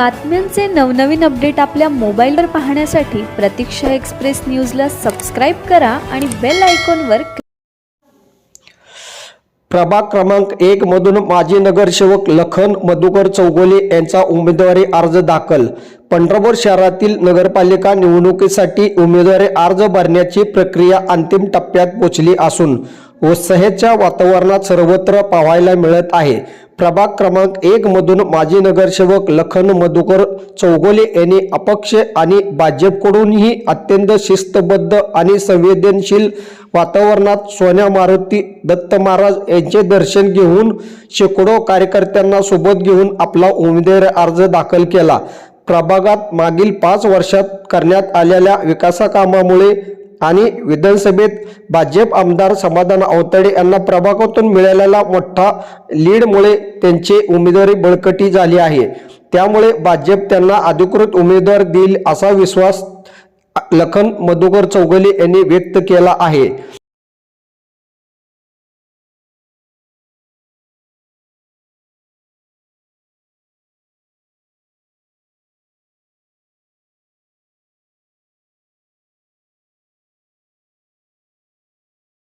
बातम्यांचे नवनवीन अपडेट आपल्या मोबाईलवर पाहण्यासाठी प्रतीक्षा एक्सप्रेस न्यूजला सबस्क्राईब करा आणि बेल आयकॉनवर प्रभाग क्रमांक एक मधून माजी नगरसेवक लखन मधुकर चौगोले यांचा उमेदवारी अर्ज दाखल. पंढरपूर शहरातील नगरपालिका निवडणुकीसाठी उमेदवारी अर्ज भरण्याची प्रक्रिया अंतिम टप्प्यात पोचली असून उत्साहाच्या वातावरणात सर्वत्र पाहायला मिळत आहे. प्रभाग क्रमांक एक मधून माजी नगरसेवक लखन मधुकर चौगोले यांनी अपक्ष आणि भाजपकडूनही अत्यंत शिस्तबद्ध आणि संवेदनशील वातावरणात सोन्या मारुती दत्त महाराज यांचे दर्शन घेऊन शेकडो कार्यकर्त्यांना सोबत घेऊन आपला उमेदवारी अर्ज दाखल केला. प्रभागात मागील पाच वर्षात करण्यात आलेल्या विकासाकामामुळे कामामुळे आणि विधानसभेत भाजप आमदार समाधान अवतडे यांना प्रभागातून मिळालेला मोठा लीडमुळे त्यांची उमेदवारी बळकटी झाली आहे. त्यामुळे भाजप त्यांना अधिकृत उमेदवार देईल असा विश्वास लखन मधुकर चौगले यांनी व्यक्त केला आहे.